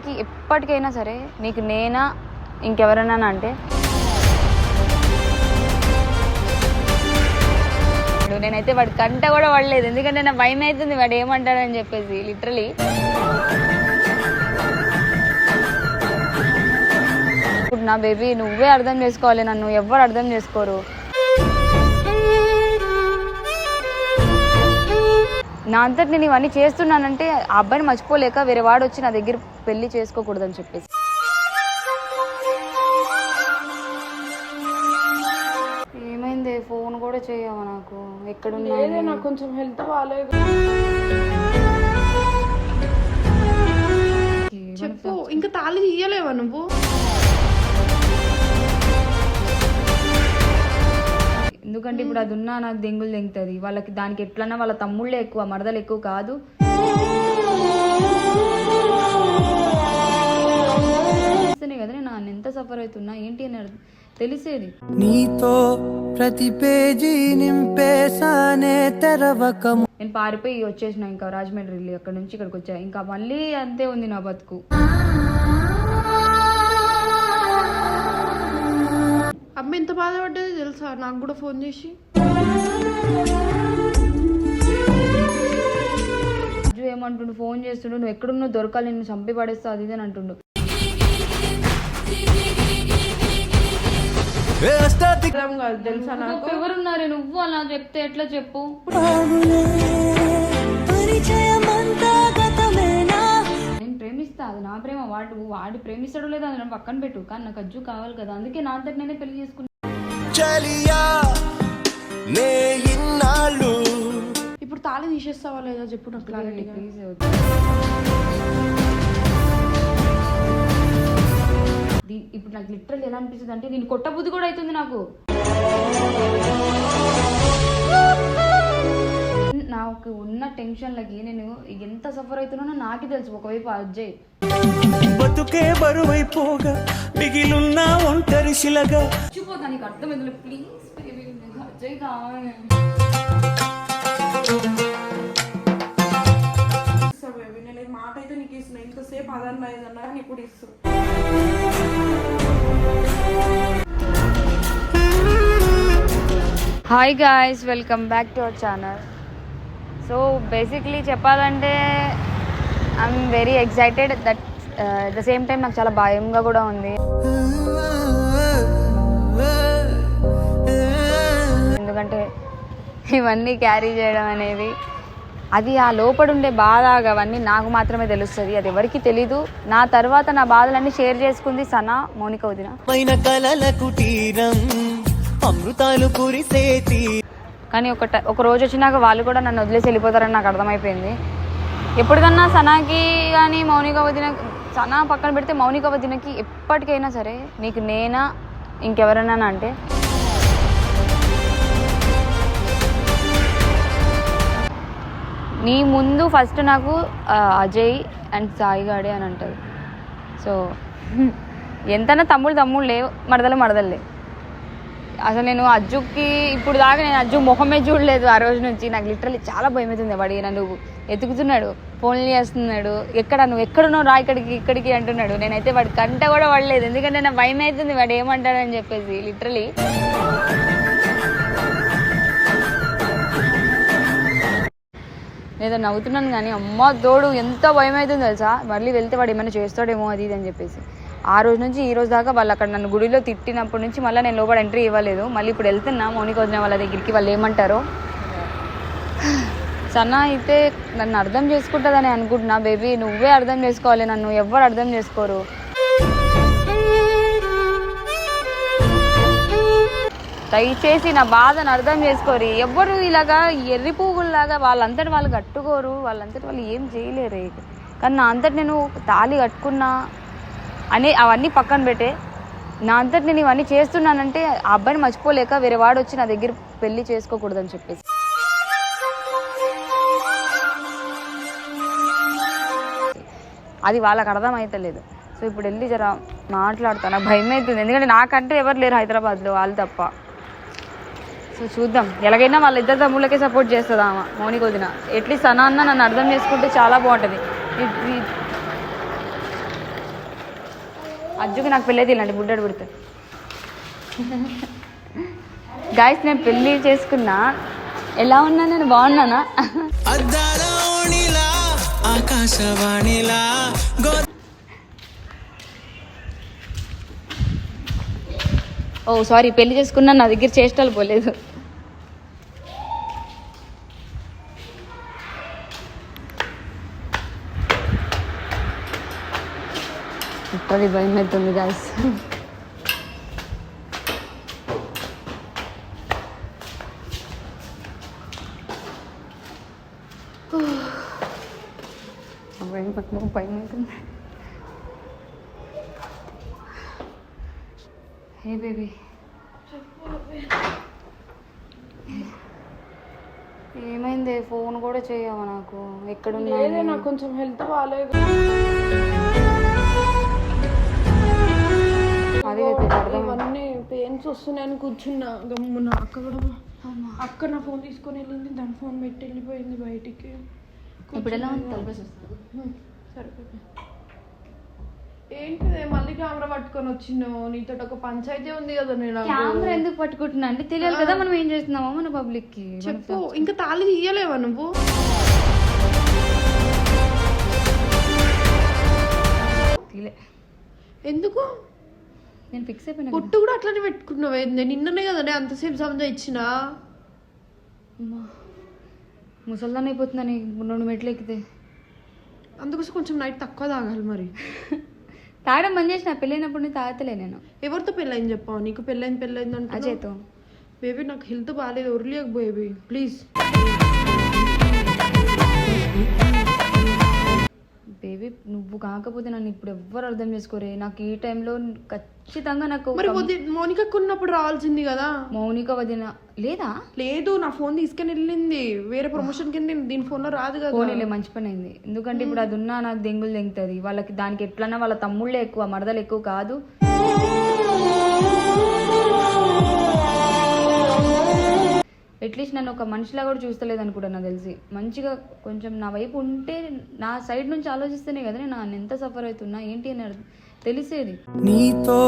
వదినకి ఎప్పటికైనా సరే నీకు నేనా ఇంకెవరైనా అంటే? నేనైతే వాడి కంట కూడా పడలేదు ఎందుకంటే నా భయం అవుతుంది వాడు ఏమంటాడని చెప్పేసి లిటరలీ ఇప్పుడు నా బేబీ నువ్వే అర్థం చేసుకోవాలి నన్ను ఎవ్వరు అర్థం చేసుకోరు. నా అంతటి నేను ఇవన్నీ చేస్తున్నానంటే ఆ అబ్బాయిని మర్చిపోలేక వేరే వాడు వచ్చి నా దగ్గర పెళ్ళి చేసుకోకూడదని చెప్పేసి. ఏమైంది? ఫోన్ కూడా చేయవా నాకు? ఎక్కడున్నా లేదే నాకు కొంచెం హెల్త్ బాగాలేదు చెప్పు ఇంకా తాళి తీయలేవా నువ్వు? ఎందుకంటే ఇప్పుడు అది ఉన్నా నాకు దెంగులు దెంగుతుంది. వాళ్ళకి దానికి ఎట్లన్నా వాళ్ళ తమ్ముళ్ళే ఎక్కువ మరదలు ఎక్కువ కాదు. కదా నేను ఆయన ఎంత సఫర్ అవుతున్నా ఏంటి అని తెలిసేది. నీతో ప్రతి పేజీ నింపేసానే తెరవకము. నేను పారిపోయి వచ్చేసిన ఇంకా రాజమండ్రి అక్కడ నుంచి ఇక్కడికి వచ్చా. ఇంకా మళ్ళీ అంతే ఉంది నా బతుకు. అమ్మ ఎంత బాధపడ్డది తెలుసా? నాకు కూడా ఫోన్ చేసి. రాజు ఏమంటుండు? ఫోన్ చేస్తుండు. నువ్వు ఎక్కడున్నావు? దొరకాలి. నిన్ను చంపి పడేస్తా. అది ఇది అని అంటుండు. అర్థం కాదు. తెలుసా నాకు? ఎవరున్నారు? నువ్వు అలా చెప్తే ఎట్లా చెప్పు? ప్రేమిస్తా అది నా ప్రేమ. వాడు వాడు ప్రేమిస్తాడో లేదో అది పక్కన పెట్టు. కానీ నాకు అజ్జు కావాలి కదా. అందుకే నా అంతటి నేనే పెళ్ళి చేసుకున్నా. చలియా నే ఇన్నాళ్ళు. ఇప్పుడు తాళి తీసేస్తావా లేదా చెప్పు నాకు క్లారిటీగా ప్లీజ్ ఇప్పుడు నాకు లిటరల్ ఎలా అనిపిస్తుంది అంటే నేను కొట్టబుద్ధి కూడా అవుతుంది నాకు. నాకు ఉన్న టెన్షన్లకి నేను ఎంత సఫర్ అవుతున్నానో నాకే తెలుసు. ఒకవైపు అజ్జయ్ బతుకే బరువైపోగా మిగిలున్న ఒంటరి శిలగా. మర్చిపోతా నీకు అర్థం ఎందులో ప్లీజ్ బేబీ అజయ్ కావాలి ఇస్తా బేబీ నేను ఈ మాట అయితే నీకు ఇస్తున్నా. ఇంతసేపు అదన్నా ఏదన్నా కానీ ఇప్పుడు ఇస్తు. Hi guys welcome back to our channel so basically చెప్పాలంటే I'm very excited that the same time నాకు చాలా భయంగా కూడా ఉంది. ఎందుకంటే ఇవన్నీ క్యారీ చేయడం అనేది అది ఆ లోపడుండే బాధ అవన్నీ నాకు మాత్రమే తెలుస్తుంది. అది ఎవరికి తెలీదు. నా తర్వాత నా బాధలన్నీ షేర్ చేసుకుంది సనా మౌనిక వదిన. పైన కలల కుటీరం అమృతాలు కురిసేతి కానీ ఒక ఒక రోజు వచ్చినాక వాళ్ళు కూడా నన్ను వదిలేసి వెళ్ళిపోతారని నాకు అర్థమైపోయింది. ఎప్పటికన్నా సనాకి కానీ మౌనిక వదిన సనా పక్కన పెడితే మౌనిక వదినకి ఎప్పటికైనా సరే నీకు నేనా ఇంకెవరైనా అంటే? నీ ముందు ఫస్ట్ నాకు అజయ్ అండ్ సాయి గాడే అని అంటారు. సో ఎంతైనా తమ్ముడు లేవు మడదలు మడదలే అసలు నేను అజ్జుకి ఇప్పుడు దాకా నేను అజ్జు మొహమే చూడలేదు ఆ రోజు నుంచి. నాకు లిటరలీ చాలా భయం అవుతుంది వాడి నన్ను ఎతుకుతున్నాడు ఫోన్లు చేస్తున్నాడు ఎక్కడ నువ్వు ఎక్కడున్నావు రా ఇక్కడికి ఇక్కడికి అంటున్నాడు. నేనైతే వాడి కంట కూడా పడలేదు. ఎందుకంటే నా భయం అవుతుంది వాడు ఏమంటాడని చెప్పేసి లిటరలీ నేను నవ్వుతున్నాను కానీ అమ్మ తోడు ఎంత భయం అవుతుంది తెలుసా? మళ్ళీ వెళ్తే వాడు ఏమైనా చేస్తాడేమో అది ఇది అని చెప్పేసి. ఆ రోజు నుంచి ఈ రోజు దాకా వాళ్ళు అక్కడ నన్ను గుడిలో తిట్టినప్పటి నుంచి మళ్ళీ నేను లోపల ఎంట్రీ ఇవ్వలేదు. మళ్ళీ ఇప్పుడు వెళ్తున్నా మౌనిక వదిన వాళ్ళ దగ్గరికి వాళ్ళు ఏమంటారో. సన్న అయితే నన్ను అర్థం చేసుకుంటుందని అనుకుంటున్నా. బేబీ నువ్వే అర్థం చేసుకోవాలి నన్ను. ఎవ్వరు అర్థం చేసుకోరు. దయచేసి నా బాధను అర్థం చేసుకోరు. ఎవ్వరు ఇలాగా ఎర్రి పువ్వుల్లాగా వాళ్ళంతటి వాళ్ళు కట్టుకోరు. వాళ్ళంతటి వాళ్ళు ఏం చేయలేరు. కానీ నా అంతటి నేను తాళి కట్టుకున్నా. అని అవన్నీ పక్కన పెట్టే. నా అంతటి నేను ఇవన్నీ చేస్తున్నానంటే ఆ అబ్బాయిని మర్చిపోలేక వేరే వాడు వచ్చి నా దగ్గర పెళ్ళి చేసుకోకూడదని చెప్పేసి. అది వాళ్ళకి అర్థమవుతలేదు సో ఇప్పుడు వెళ్ళి జర మాట్లాడుతాను? నాకు భయం అవుతుంది ఎందుకంటే నాకంటే ఎవరు లేరు హైదరాబాద్లో వాళ్ళు తప్ప. సో చూద్దాం. ఎలాగైనా వాళ్ళ ఇద్దరు తమ్ముళ్ళకే సపోర్ట్ చేస్తుంది ఆమె? మౌనిక వదిన ఎట్లీస్ట్ సనా అన్న నన్ను అర్థం చేసుకుంటే చాలా బాగుంటుంది. అజ్జుకి నాకు పెళ్ళి తెలియండి బుడ్డాడు పుడితే. గాయస్ నేను పెళ్ళి చేసుకున్నా. ఎలా ఉన్నా నేను బాగున్నానా? ఆకాశవాణిలా ఓ సారీ పెళ్ళి చేసుకున్నా నా దగ్గర చేష్టలు పోలేదు. ఇప్పుడు భయం అవుతుంది గాయస్ భయం పక్కన భయం అవుతుంది హే బేబీ ఏమైంది? ఫోన్ కూడా చేయవా నాకు? ఎక్కడున్నా నాకు కొంచెం హెల్త్ బాగాలేదు అది ఇవన్నీ పెయిన్స్ వస్తున్నాయని కూర్చున్నా. గమ్మున. అక్క కూడా అక్క నా ఫోన్ తీసుకొని వెళ్ళింది దాని ఫోన్ పెట్టి వెళ్ళిపోయింది బయటికి. ఇప్పుడు ఎలా ఉంది? సరిపోయింది. ఏంటిదే మళ్ళీ కెమెరా పట్టుకొని వచ్చినావు? నీతో ఒక పంచాయతీ ఉంది కదా నేను కెమెరా ఎందుకు పట్టుకుంటున్నా అంటే తెలియాలి కదా మనం ఏం చేస్తున్నామో మన పబ్లిక్కి చెప్పు ఇంకా తాళి తీయలేవా నువ్వు? ఎందుకు? నేను ఫిక్స్ అయిపోయినా పొట్టు కూడా అట్లనే పెట్టుకున్నావు. ఏంది? నిన్ననే కదనే అంతసేపు సమజా ఇచ్చినా. ముసల్దాన్ అయిపోతుందని రెండు మెట్లు ఎక్కితే. అందుకోసం కొంచెం నైట్ తక్కువ తాగాలి మరి. తాగడం బంద్ చేసిన పెళ్ళైనప్పుడు నేను తాగతలే నేను. ఎవరితో పెళ్ళైంది చెప్పావు నీకు పెళ్ళైంది పెళ్ళైంది అంటే అజయ్తో. బేబీ నాకు హెల్త్ బాగాలేదు ఉర్లియకు బేబీ ప్లీజ్ బేబీ నువ్వు కాకపోతే నన్ను ఇప్పుడు ఎవ్వరు అర్థం చేసుకోరే. నాకు ఈ టైంలో ఖచ్చితంగా నాకు మరి మౌనికకు ఉన్నప్పుడు రావాల్సింది కదా? మౌనిక వదిన లేదా? లేదు నా ఫోన్ తీసుకొని వెళ్ళింది. వేరే ప్రమోషన్ కింద దీని ఫోన్లో రాదు కదా. పోనీలే మంచి పని అయింది. ఎందుకంటే ఇప్పుడు అది ఉన్నా నాకు దెంగులు దెంగుతుంది. వాళ్ళకి దానికి ఎట్లన్నా వాళ్ళ తమ్ముళ్ళే ఎక్కువ మరదలు ఎక్కువ కాదు. అట్లీస్ట్ నన్ను ఒక మనిషిలా కూడా చూస్తలేదు అనుకుంటా నాకు తెలిసి. మంచిగా కొంచెం నా వైపు ఉంటే నా సైడ్ నుంచి ఆలోచిస్తేనే కదా నేను నన్ను ఎంత సఫర్ అవుతున్నా ఏంటి అని అర్థం- తెలిసేది. నీతో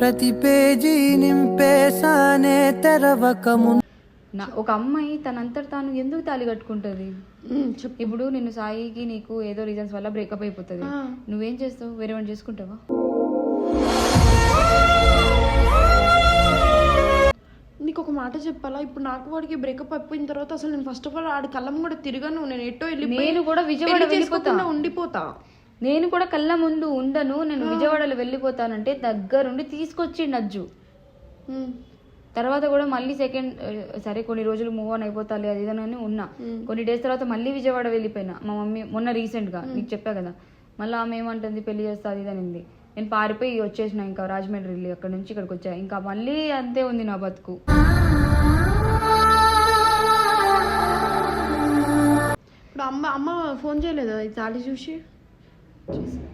ప్రతి పేజీ నింపేసానే తెరవక ముందు నా ఒక అమ్మాయి తనంతట తాను ఎందుకు తాళి కట్టుకుంటుంది? ఇప్పుడు నిన్ను సాయికి నీకు ఏదో రీజన్స్ వల్ల బ్రేకప్ అయిపోతుంది. నువ్వేం చేస్తావు? వేరే వాడిని చేసుకుంటావా? నీకు ఒక మాట చెప్పాలా? ఇప్పుడు నాకు వాడికి బ్రేకప్ అయిపోయిన తర్వాత అసలు నేను ఫస్ట్ ఆఫ్ ఆల్ ఆడి కళ్ళం కూడా తిరగను. నేను ఎటో వెళ్ళిపోయి నేను కూడా విజయవాడ చేసుకోకుండా ఉండిపోతా. నేను కూడా కళ్ళ ముందు ఉండను. నేను విజయవాడలో వెళ్ళిపోతానంటే దగ్గరుండి తీసుకొచ్చి నజ్జు. తర్వాత కూడా మళ్ళీ సెకండ్ సరే కొన్ని రోజులు మూవ్ ఆన్ అయిపోతాలి అది ఇదని ఉన్నా. కొన్ని డేస్ తర్వాత మళ్ళీ విజయవాడ వెళ్ళిపోయినా. మా మమ్మీ మొన్న రీసెంట్గా నీకు చెప్పా కదా. మళ్ళీ ఆమె ఏమంటుంది? పెళ్ళి చేస్తా అది ఇది అనింది. నేను పారిపోయి వచ్చేసిన ఇంకా రాజమండ్రి వెళ్ళి అక్కడ నుంచి ఇక్కడికి వచ్చా. ఇంకా మళ్ళీ అంతే ఉంది నా బతుకు. ఇప్పుడు అమ్మ అమ్మ ఫోన్ చేయలేదా? ఈ తాళి చూసి.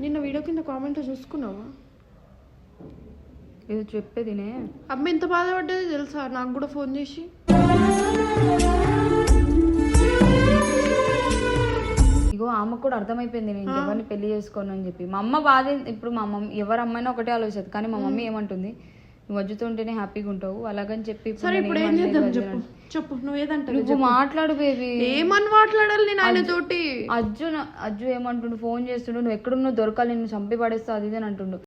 నిన్న వీడియో కింద కామెంట్ చూసుకున్నావా? ఇది చెప్పేదినే. అమ్మ ఎంత బాధపడ్డది తెలుసా? నాకు కూడా ఫోన్ చేసి. ఇగో ఆమెకు కూడా అర్థమైపోయింది నేను ఎవరిని పెళ్ళి చేసుకోను అని చెప్పి. మా అమ్మ బాధ ఇప్పుడు మా మమ్మీ ఎవరి అమ్మాయినా ఒకటే ఆలోచిస్తుంది కానీ మా మమ్మీ ఏమంటుంది నువ్వు వజ్జుతుంటేనే హ్యాపీగా ఉంటావు అలాగని చెప్పి సరే ఇప్పుడు ఏం చేద్దాం చెప్పు నువ్వు మాట్లాడు బేబీ ఏమని మాట్లాడాలి నేను ఆయన తోటి? అజ్జు అజ్జు ఏమంటుండు ఫోన్ చేస్తుండు నువ్వు ఎక్కడున్నావు దొరకాలి నిన్ను చంపి పడేస్తా అది ఇది అని అంటుండు.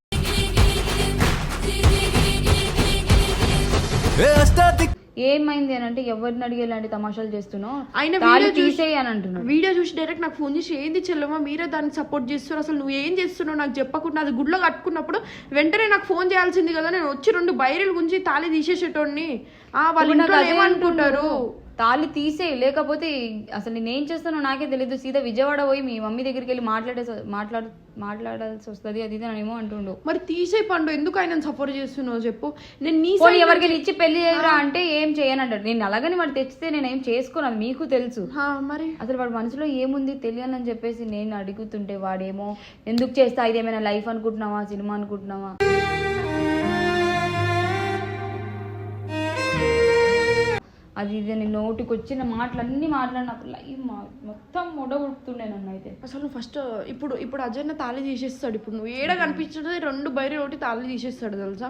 ఏమైంది అని అంటే ఎవరిని అడిగి ఇలాంటి తమాషాలు చేస్తున్నావు? ఆయన వీడియో చూసి- అని అంటున్నాడు. వీడియో చూసి డైరెక్ట్ నాకు ఫోన్ చేసి ఏంది చెల్లమ్మా మీరే దాన్ని సపోర్ట్ చేస్తున్నారు? అసలు నువ్వు ఏం చేస్తున్నావు? నాకు చెప్పకుండా అది గుడ్లో కట్టుకున్నప్పుడు వెంటనే నాకు ఫోన్ చేయాల్సింది కదా. నేను వచ్చి రెండు బైరీల గురించి తాళి తీసేసేటోడిని. ఆ వాళ్ళ ఇంట్లో ఏమనుకుంటారు. తాళి తీసేయి లేకపోతే అసలు నేనేం చేస్తానో నాకే తెలియదు సీదా విజయవాడ పోయి మీ మమ్మీ దగ్గరికి వెళ్ళి మాట్లాడే మాట్లాడు మాట్లాడాల్సి వస్తుంది అది ఇది అని ఏమో అంటుండు. మరి తీసే పండు ఎందుకు ఆయన సపోర్ట్ చేస్తున్నావు చెప్పు? నేను నీ పోనీ ఎవరికైనా ఇచ్చి పెళ్ళి చేయరా అంటే ఏం చేయనంటాడు. నేను అలాగని వాడు తెచ్చితే నేను ఏం చేసుకోను అది మీకు తెలుసు. మరి? అసలు వాడి మనసులో ఏముంది తెలియాలని చెప్పేసి నేను అడుగుతుంటే వాడేమో ఎందుకు చేస్తా? ఇది ఏమైనా లైఫ్ అనుకుంటున్నావా? సినిమా అనుకుంటున్నావా? అది ఇది అని నోటికి వచ్చిన మాటలన్నీ మాట్లాడి నాకు లైవ్ మొత్తం మొడగొడుతుండే నన్ను అయితే అసలు ఫస్ట్ ఇప్పుడు ఇప్పుడు అజయ్ తాళి తీసేస్తాడు. ఇప్పుడు నువ్వు ఏడ కనిపించదు రెండు బయట ఒకటి తాళి తీసేస్తాడు తెలుసా?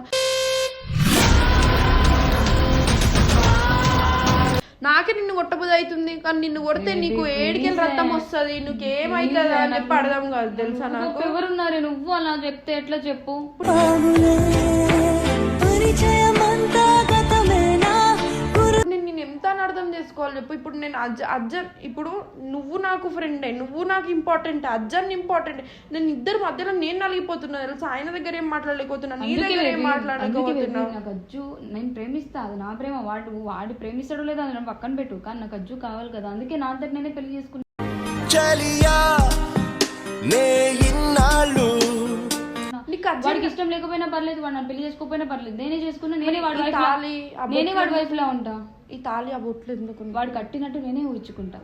నాకే నిన్ను కొట్టబుద్ధి అవుతుంది. కానీ నిన్ను కొడితే నీకు ఏడికెళ్ళి రక్తం వస్తుంది. నీకేమైతుంది అని చెప్పి అర్థం కాదు తెలుసా నాకు? ఎవరున్నారు? నువ్వు అలా చెప్తే ఎట్లా చెప్పు? అజ్జ అజ్జన్ ఇప్పుడు నువ్వు నాకు ఫ్రెండే నువ్వు నాకు ఇంపార్టెంట్ అజ్జన్ ఇంపార్టెంట్ నేను ఇద్దరు మధ్యలో నేను నలిగిపోతున్నా తెలుసా? ఆయన దగ్గర ఏం మాట్లాడలేకపోతున్నా నీ దగ్గర ఏం మాట్లాడలేకపోతున్నా. నాకు అజ్జు నేను ప్రేమిస్తా అది నా ప్రేమ. వాడు వాడు ప్రేమిస్తాడో లేదో అది నేను పక్కన పెట్టు కానీ నాకు అజ్జు కావాలి కదా. అందుకే నా అంతటి నేనే పెళ్ళి చేసుకున్నా. వాడికి ఇష్టం లేకపోయినా పర్లేదు వాడు నన్ను పెళ్ళి చేసుకోకపోయినా పర్లేదు. నేనే చేసుకున్నా నేనే వాడి వైఫ్ నేనే వాడి వైఫ్ లా ఉంటా. ఈ తాళి ఆ బొట్లు ఎందుకు వాడు కట్టినట్టు నేనే ఊహించుకుంటా.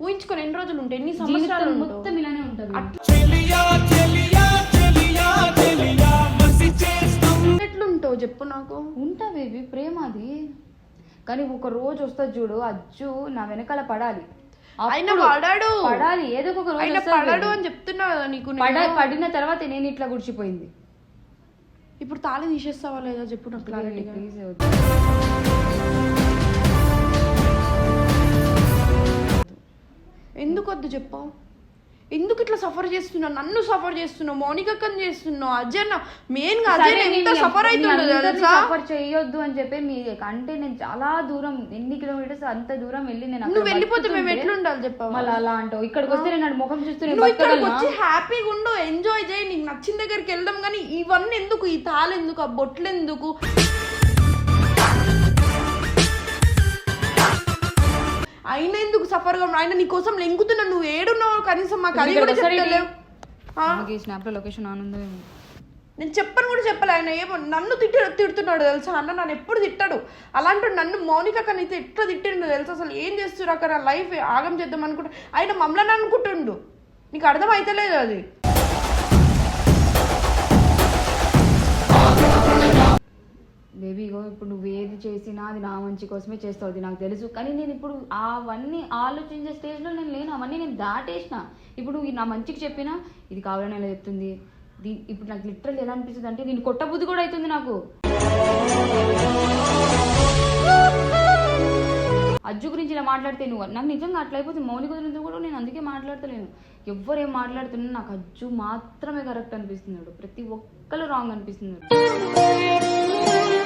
ఊహించుకొని ఎన్ని రోజులు ఉంటాయి ఎన్ని సంవత్సరాలు? మొత్తం ఇలానే ఉంటుంది. చెలియా చెలియా చెలియా చెలియా మసి చేస్తాం. ఎట్లుంటావు చెప్పు నాకు. ఉంటా బేబీ ప్రేమ అది కానీ ఒక రోజు వస్తుంది చూడు అజ్జు నా వెనకాల పడాలి. ఆయన పడాడు. పడాలి ఏదో ఒక రోజు పడాడు. అని చెప్తున్నా నీకు పడిన తర్వాత నేను ఇట్లా గుడిచిపోయింది. ఇప్పుడు తాళి తీసేస్తావా లేదా? చెప్పు నాకు క్లారిటీగా ప్లీజ్ వద్దు చెప్పు. ఎందుకు ఇట్లా సఫర్ చేస్తున్నావు? నన్ను సఫర్ చేస్తున్నావు? మౌనికక్కని చేస్తున్నావు? అజయ్ మెయిన్గా అజయ్ సరే, ఎంత నేను సఫర్ తెలుసా? సఫర్ చేయొద్దు అని చెప్పి మీ అంటే నేను చాలా దూరం ఎన్ని కిలోమీటర్స్ అంత దూరం వెళ్ళి నేను నువ్వు వెళ్ళిపోతే మేము బతుకుతుంటే ఎట్లుండాలి చెప్పావా? మళ్ళీ అలా అంటావు. ఇక్కడికి వస్తే నేను ముఖం చూస్తూ నేను నువ్వు ఇక్కడికి బతకగలనా? వచ్చి హ్యాపీగా ఉండు ఎంజాయ్ చేయి. నీకు నచ్చిన దగ్గరికి వెళ్దాం కానీ ఇవన్నీ ఎందుకు? ఈ తాళ ఎందుకు ఆ బొట్లు ఎందుకు సఫర్గా? ఆయన నీ కోసం లెంగుతున్నా నువ్వు ఏడున్నావు కనీసం మాకు అది కూడా చెప్తలేవు. ఈ స్నాప్లో లొకేషన్ ఏమో. నేను చెప్పను కూడా చెప్పలే. ఆయన ఏమో నన్ను తిట్టి తిడుతున్నాడు తెలుసా? అన్న నన్ను ఎప్పుడు తిట్టాడు. అలాంటి నన్ను మౌనిక కనైతే ఎట్లా తిట్టిండు తెలుసా? అసలు ఏం చేస్తున్నారు అక్కడ? లైఫ్ ఆగం చేద్దాం అనుకుంటా ఆయన మమ్మల్ని అనుకుంటుండు నీకు అర్థం అయితలేదు అది. బేబీ ఇప్పుడు నువ్వు ఏది చేసినా అది నా మంచి కోసమే చేస్తావు అది నాకు తెలుసు. కానీ నేను ఇప్పుడు అవన్నీ ఆలోచించే స్టేజ్లో నేను లేను అవన్నీ నేను దాటేసిన. ఇప్పుడు నా మంచికి చెప్పినా ఇది కావాలని ఎలా చెప్తుంది? దీ ఇప్పుడు నాకు లిటరల్ ఎలా అనిపిస్తుంది అంటే నేను కొట్టబుద్ధి కూడా అవుతుంది నాకు. అజ్జు గురించి ఇలా మాట్లాడితే నువ్వు నాకు నిజంగా అట్లా అయిపోతే మౌలిక గురించి కూడా నేను అందుకే మాట్లాడతలేను. ఎవ్వరు ఏం మాట్లాడుతున్నా నాకు అజ్జు మాత్రమే కరెక్ట్ అనిపిస్తున్నాడు. ప్రతి ఒక్కరు రాంగ్ అనిపిస్తున్నాడు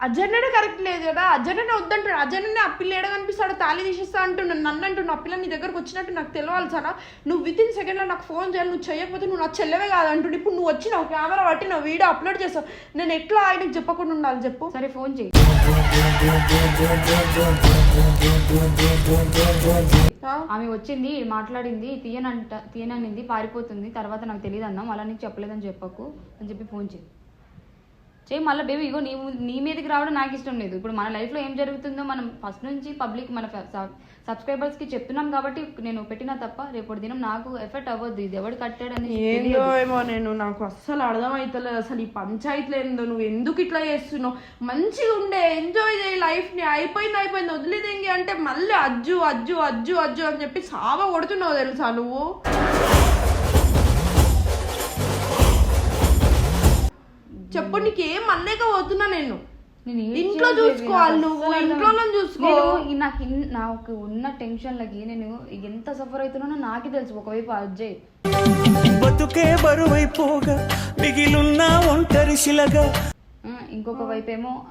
అజర్నే కరెక్ట్ లేదు కదా అజర్నే వద్దంటాడు అజర్నే ఆ పిల్ల ఏడ కనిపిస్తాడు తాళి తీసేస్తా అంటున్నాడు. నన్ను అంటున్నా ఆ పిల్ల నీ దగ్గరకు వచ్చినట్టు నాకు తెలియాలి సానా నువ్వు విత్ ఇన్ సెకండ్లో నాకు ఫోన్ చేయాలి నువ్వు చేయకపోతే నువ్వు నా చెల్లెవే కాదు అంటుండు ఇప్పుడు నువ్వు వచ్చినావు కెమెరా పట్టి నా వీడియో అప్లోడ్ చేస్తావు. నేను ఎట్లా ఆయనకు చెప్పకుండా ఉండాలి చెప్పు. సరే ఫోన్ చేయి? ఆమె వచ్చింది మాట్లాడింది తీయనంట తీయననింది పారిపోతుంది. తర్వాత నాకు తెలియదు అన్నాం అలా నీకు చెప్పలేదని చెప్పకు. అని చెప్పి ఫోన్ చేయి. చేయి మళ్ళీ బేబీ ఇగో నీవు నీ మీదకి రావడం నాకు ఇష్టం లేదు. ఇప్పుడు మన లైఫ్లో ఏం జరుగుతుందో మనం ఫస్ట్ నుంచి పబ్లిక్ మన సబ్స్క్రైబర్స్కి చెప్తున్నాం కాబట్టి నేను పెట్టినా తప్ప రేపటి దినం నాకు ఎఫెక్ట్ అవ్వద్దు. ఇది ఎవడు కట్టాడని ఏందో ఏమో నేను నాకు అస్సలు అర్థమైతలేదు అసలు ఈ పంచాయతీలు ఏందో నువ్వు ఎందుకు ఇట్లా చేస్తున్నావు? మంచిగా ఉండే ఎంజాయ్ చేయి లైఫ్ని. అయిపోయింది అయిపోయింది వదిలేదేంగి అంటే మళ్ళీ అజ్జు అజ్జు అజ్జు అజ్జు అని చెప్పి సావ కొడుతున్నావు తెలుసా నువ్వు? చెప్పు నీకేం మళ్ళేక పోతున్నా నేను. నేను ఏం ఇంట్లో చూసుకోవాలి నాకు నువ్వు, ఇంట్లోనే చూసుకో. నాకు ఇన్- నాకు ఉన్న టెన్షన్లకి నేను ఎంత సఫర్ అవుతున్నానో నాకే తెలుసు. ఒకవైపు అజ్జయ్ బతుకే బరువైపోగా మిగిలున్న ఒంటరి శిలగా. ఇంకొక వైపు ఏమో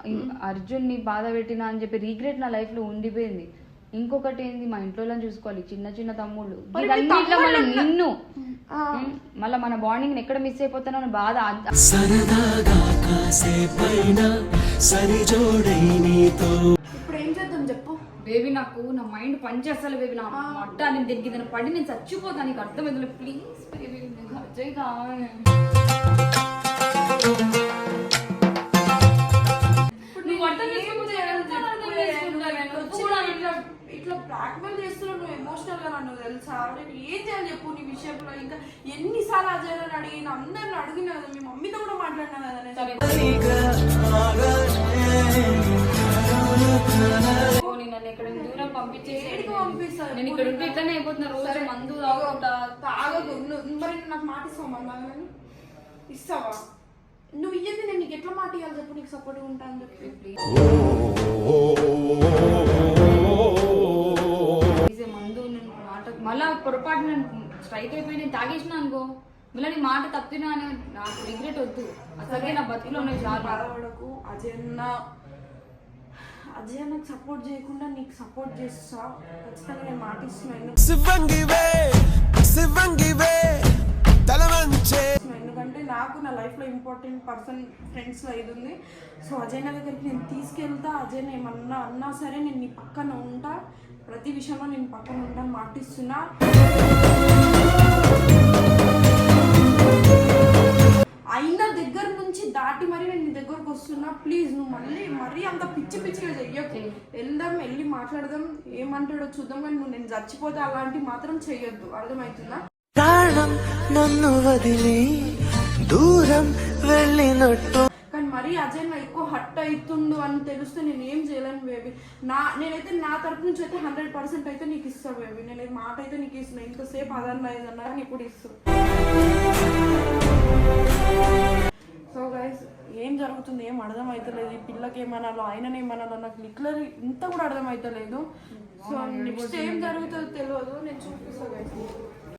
అర్జున్ని బాధ పెట్టినా అని చెప్పి రీగ్రెట్ నా లైఫ్లో ఉండిపోయింది. ఇంకొకటి ఏంది మా ఇంట్లో చూసుకోవాలి. చిన్న చిన్న తమ్ముళ్ళు. నిన్ను. మళ్ళీ మన బాండింగ్ ఎక్కడ మిస్ అయిపోతానో అని బాధ. ఇప్పుడు ఏం చేద్దాం చెప్పు. బేబీ నాకు నా మైండ్ పనిచేస్తాను బేబీ నా మొట్ట నేను దీనికి ఏదైనా పడి నేను చచ్చిపోతాను నీకు అర్థమైంది ప్లీజ్ బేబీ నాకు కావాలి నువ్వు అర్థం ఎంత అర్థం చేసుకుంటాను నేను? వచ్చినా ఇట్లా ఇట్లా బ్లాక్మెయిల్ చేస్తున్నావు నువ్వు ఎమోషనల్గా నన్ను తెలుసా నేను ఏం చేయాలి చెప్పు నీ విషయంలో ఇంకా ఎన్నిసార్లు అజయ్ అడిగిన అందరిని అడిగిన కదా మీ మమ్మీతో కూడా మాట్లాడినా కదా నన్ను ఎక్కడ దూరం పంపించేసి పంపిస్తారు? నేను ఇక్కడ ఉంటే ఇట్లనే అయిపోతున్నా రోజు మందు తాగదు మరి నాకు మాట ఇస్తావా నువ్వు ఇయ్యద్దు నేను నీకు ఎట్లా మాట ఇవ్వాలి చెప్పు నీకు సపోర్ట్గా ఉంటా అని చెప్పి మళ్ళా పొరపాటు నేను స్ట్రైక్ అయిపోయి నేను తాగేసిన అనుకో మళ్ళీ నీ మాట తప్పినా అని నాకు రిగ్రెట్ వద్దు. అసలుకే నా బతుకులో ఉన్నాయి చాలా. బాధపడకు. అజయ్ అన్న అజయ్ అన్నకు సపోర్ట్ చేయకుండా నీకు సపోర్ట్ చేస్తా. ఖచ్చితంగా నేను మాట ఇస్తున్నాను ఎందుకంటే నాకు నా లైఫ్లో ఇంపార్టెంట్ పర్సన్ ఫ్రెండ్స్లో ఇది ఉంది. సో అజయ్ నా దగ్గరికి నేను తీసుకెళ్తా. అజయ్ ఏమన్నా అన్నా సరే నేను నీ పక్కన ఉంటా. ప్రతి విషయంలో నేను పక్కన ఉండడం మాటిస్తున్నా. అయినా దగ్గర నుంచి దాటి మరి నేను నీ దగ్గరకు వస్తున్నా. ప్లీజ్ నువ్వు మళ్ళీ మరీ అంత పిచ్చి పిచ్చిగా చెయ్యకు. వెళ్దాం వెళ్ళి మాట్లాడదాం. ఏమంటాడో చూద్దాం కానీ నువ్వు నేను చచ్చిపోతే అలాంటివి మాత్రం చెయ్యొద్దు. అర్థమవుతుందా? ప్రాణం నన్ను వదిలి దూరం వెళ్ళినట్టు మరీ అజయ్ నా ఎక్కువ హట్ అవుతుండు అని తెలిస్తే నేను ఏం చేయలేను బేబీ నా నేనైతే నా తరపు నుంచి అయితే హండ్రెడ్ పర్సెంట్ అయితే నీకు ఇస్తాను బేబీ నేను మాట అయితే నీకు ఇస్తున్నా. ఇంతసేపు అదన్నా ఏదన్నా కానీ ఇప్పుడు ఇస్తాను సో గైస్ ఏం జరుగుతుంది? ఏం అర్థం అవుతలేదు ఈ పిల్లకి ఏమనాలో ఆయనని ఏమనాలో నాకు లిట్లర్ ఇంత కూడా అర్థం అవుతలేదు సో నెక్స్ట్ ఏం జరుగుతుందో తెలియదు. నేను చూపిస్తాను గైస్